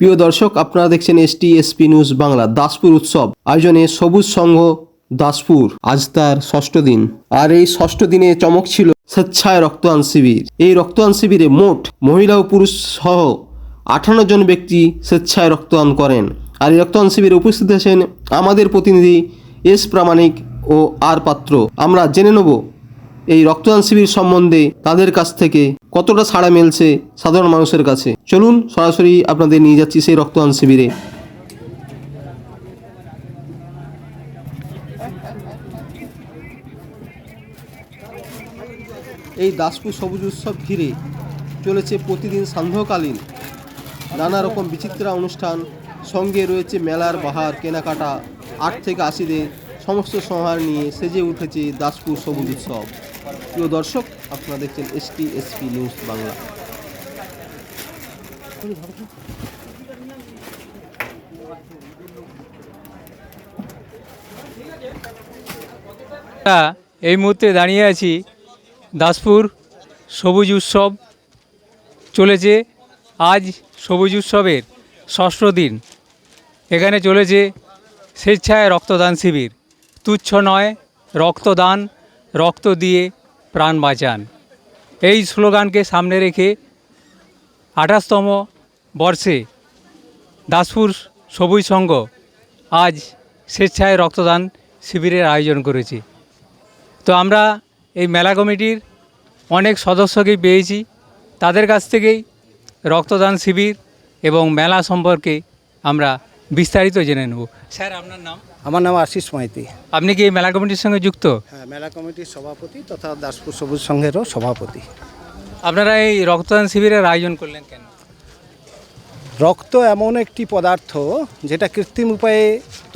প্রিয় দর্শক, আপনারা দেখছেন ST SP news Bangla, Daspur উৎসব। আয়োজনে সবুজ সংঘ, দাসপুর। আজ তার ষষ্ঠ দিন। আর এই ষষ্ঠ দিনে চমক ছিল স্বেচ্ছায় রক্তদান শিবির। এই রক্তদান শিবিরে মোট মহিলা ও পুরুষ সহ আঠান্ন জন ব্যক্তি স্বেচ্ছায় রক্তদান করেন। আর এই রক্তদান শিবিরে উপস্থিত আছেন আমাদের প্রতিনিধি এস প্রামাণিক ও আর পাত্র। আমরা জেনে নেব এই রক্তদান শিবির সম্বন্ধে তাদের কাছ থেকে কতটা সাড়া মিলছে সাধারণ মানুষের কাছে? চলুন সরাসরি আপনাদের নিয়ে যাচ্ছি সেই রক্তদান শিবিরে। এই দাসপুর সবুজ উৎসব ঘিরে চলেছে প্রতিদিন সান্ধ্যকালীন নানা রকম বিচিত্রা অনুষ্ঠান। সঙ্গে রয়েছে মেলার বাহার, কেনাকাটা, আট থেকে আশিদের সমস্ত সমাহার নিয়ে সেজে উঠেছে দাসপুর সবুজ উৎসব। প্রিয় দর্শক, আপনারা দেখছেন এসটি এসপি নিউজ বাংলা। এই মুহূর্তে দাঁড়িয়ে আছি, দাসপুর সবুজ উৎসব চলেছে, আজ সবুজ উৎসবের ষষ্ঠ দিন। এখানে চলেছে স্বেচ্ছায় রক্তদান শিবির। তুচ্ছ নয়, রক্তদান, রক্ত দিয়ে প্রাণ বাঁচান। এই স্লোগানকে সামনে রেখে আঠাশতম বর্ষে দাসপুর সবুজ সংঘ আজ স্বেচ্ছায় রক্তদান শিবিরের আয়োজন করেছে। তো আমরা এই মেলা কমিটির অনেক সদস্যকেই পেয়েছি। তাদের কাছ থেকেই রক্তদান শিবির এবং মেলা সম্পর্কে আমরা বিস্তারিত জেনে নেব। স্যার আপনার নাম? আমার নাম আশিস মাইতি। আপনি কি এই মেলা কমিটির সঙ্গে যুক্ত? হ্যাঁ মেলা কমিটির সভাপতি তথা দাসপুর সবুজ সংঘেরও সভাপতি। আপনারা এই রক্তদান শিবিরের আয়োজন করলেন কেন? রক্ত এমন একটি পদার্থ যেটা কৃত্রিম উপায়ে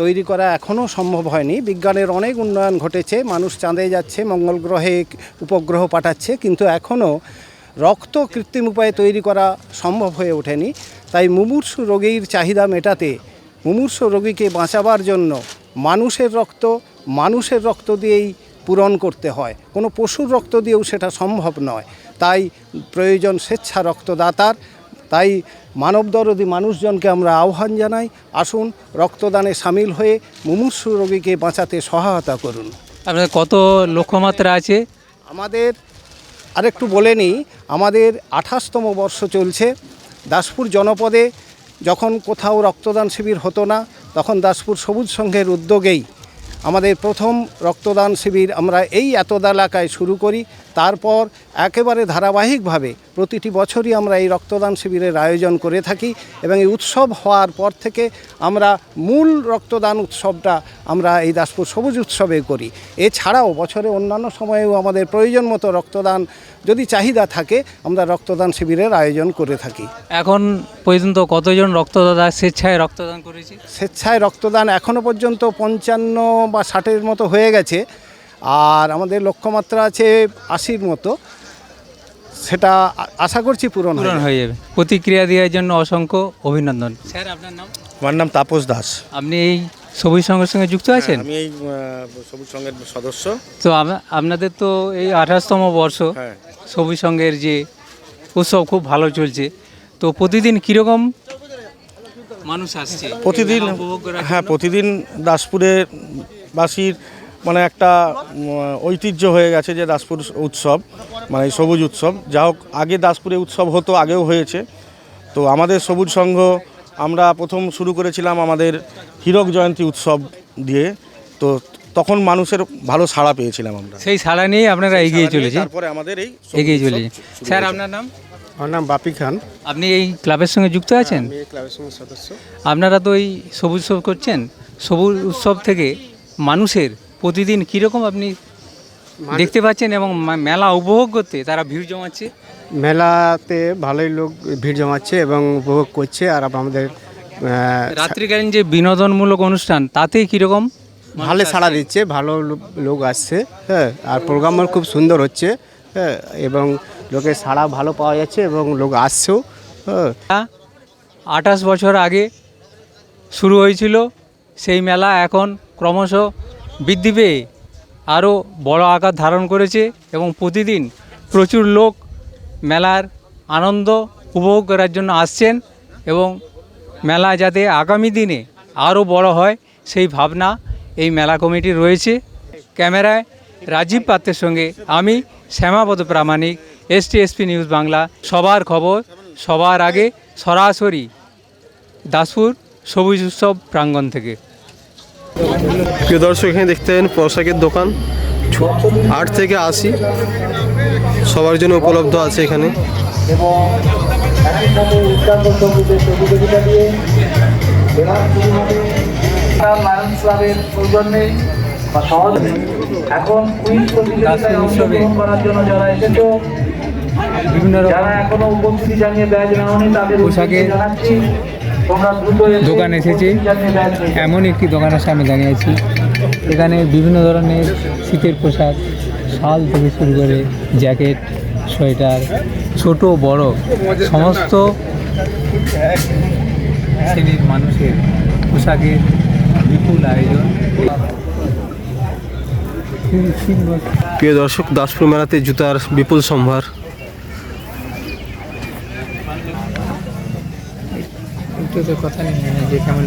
তৈরি করা এখনও সম্ভব হয়নি। বিজ্ঞানের অনেক উন্নয়ন ঘটেছে মানুষ চাঁদে যাচ্ছে মঙ্গল গ্রহে উপগ্রহ পাঠাচ্ছে কিন্তু এখনও রক্ত কৃত্রিম উপায়ে তৈরি করা সম্ভব হয়ে ওঠেনি। তাই মুমূর্ষু রোগীর চাহিদা মেটাতে মুমূর্ষ রোগীকে বাঁচাবার জন্য মানুষের রক্ত মানুষের রক্ত দিয়েই পূরণ করতে হয়। কোনো পশুর রক্ত দিয়েও সেটা সম্ভব নয়। তাই প্রয়োজন স্বেচ্ছা রক্তদাতার। তাই মানবদরদি মানুষজনকে আমরা আহ্বান জানাই আসুন রক্তদানে সামিল হয়ে মুমূর্ষু রোগীকে বাঁচাতে সহায়তা করুন। আপনাদের কত লক্ষ্যমাত্রা আছে? আমাদের আরেকটু বলে নিই আমাদের আঠাশতম বর্ষ চলছে। দাসপুর জনপদে যখন কোথাও রক্তদান শিবির হতো না তখন দাসপুর সবুজ সংঘের উদ্যোগেই আমাদের প্রথম রক্তদান শিবির আমরা এই এতদা এলাকায় শুরু করি তারপর একেবারে ধারাবাহিকভাবে প্রতিটি বছরই আমরা এই রক্তদান শিবিরের আয়োজন করে থাকি এবং এই উৎসব হওয়ার পর থেকে আমরা মূল রক্তদান উৎসবটা আমরা এই দাসপুর সবুজ উৎসবে করি। এছাড়াও বছরে অন্যান্য সময়েও আমাদের প্রয়োজন মতো রক্তদান যদি চাহিদা থাকে আমরা রক্তদান শিবিরের আয়োজন করে থাকি। এখন পর্যন্ত কতজন রক্তদাতা স্বেচ্ছায় রক্তদান করেছে? স্বেচ্ছায় রক্তদান এখনও পর্যন্ত পঞ্চান্ন বা ষাটের মতো হয়ে গেছে। আর আমাদের লক্ষ্যমাত্রা আছে আশির মতো। সেটা আশা করছি পূরণ পূরণ হয়ে যাবে। প্রতিক্রিয়া দেওয়ার জন্য অসংখ্য অভিনন্দন। স্যার আপনার নাম? আমার নাম তাপস দাস। আপনি এই সবুজ সংঘের সঙ্গে যুক্ত আছেন? আমি এই সবুজ সংঘের সদস্য। তো আপনাদের তো এই আঠাশতম বর্ষ। হ্যাঁ। সবুজ সংঘের যে উৎসব খুব ভালো চলছে। তো প্রতিদিন কীরকম মানুষ আসছে? প্রতিদিন হ্যাঁ প্রতিদিন দাসপুরে বাসীর মানে একটা ঐতিহ্য হয়ে গেছে যে দাসপুর উৎসব মানে সবুজ উৎসব। যা হোক আগে দাসপুরে উৎসব হতো আগেও হয়েছে। তো আমাদের সবুজ সংঘ আমরা প্রথম শুরু করেছিলাম আমাদের হীরক জয়ন্তী উৎসব দিয়ে। তো তখন মানুষের ভালো সাড়া পেয়েছিলাম আমরা। সেই সাড়া নিয়ে আপনারা এগিয়ে চলেছে তারপরে আমাদের এই এগিয়ে চলেছে স্যার আপনার নাম? আমার নাম বাপি খান। আপনি এই ক্লাবের সঙ্গে যুক্ত আছেন? ক্লাবের সঙ্গে সদস্য। আপনারা তো এই সবুজ উৎসব করছেন। সবুজ উৎসব থেকে মানুষের প্রতিদিন কীরকম আপনি দেখতে পাচ্ছেন এবং মেলা উপভোগ করতে তারা ভিড় জমাচ্ছে? মেলাতে ভালোই লোক ভিড় জমাচ্ছে এবং উপভোগ করছে আর আমাদের রাত্রিকালীন যে বিনোদনমূলক অনুষ্ঠান তাতে কীরকম ভালো সাড়া দিচ্ছে ভালো লোক আসছে হ্যাঁ আর প্রোগ্রামও খুব সুন্দর হচ্ছে হ্যাঁ এবং লোকের সাড়া ভালো পাওয়া যাচ্ছে এবং লোক আসছেও হ্যাঁ। আঠাশ বছর আগে শুরু হয়েছিল সেই মেলা এখন ক্রমশ বৃদ্ধি পেয়ে আরও বড় আকার ধারণ করেছে এবং প্রতিদিন প্রচুর লোক মেলার আনন্দ উপভোগ করার জন্য আসছেন এবং মেলা যাতে আগামী দিনে আরও বড় হয় সেই ভাবনা এই মেলা কমিটি রয়েছে। ক্যামেরায় রাজীব পাত্রের সঙ্গে আমি শ্যামাপদ প্রামাণিক এসটিএসপি নিউজ বাংলা। সবার খবর সবার আগে সরাসরি দাসপুর সবুজ উৎসব প্রাঙ্গণ থেকে। প্রিয় দর্শক এখানে দেখতে পাবেন পোশাকের দোকান। আট থেকে আশি। সবার জন্য উপলব্ধ আছে এখানে। এখন কুইজ প্রতিযোগিতায় অংশগ্রহণ করার জন্য যারা এসেছ বিভিন্ন যারা এখনও উপস্থিতি জানিয়ে ব্যাজ তাদের জানাচ্ছি দোকান এসেছে। এমন একটি দোকানের সামনে দাঁড়িয়ে আছি। এখানে বিভিন্ন ধরনের শীতের পোশাক শাল থেকে শুরু করে জ্যাকেট সোয়েটার ছোট বড় সমস্ত শ্রেণির মানুষের পোশাকের বিপুল আয়োজন। প্রিয় দর্শক দাসপুর মেলাতে জুতার বিপুল সম্ভার। একটু তো কথা নেই যে কেমন?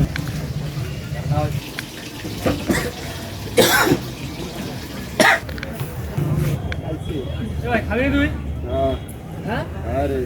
খাবি তুই? হ্যাঁ।, হ্যাঁ? হ্যাঁ আরে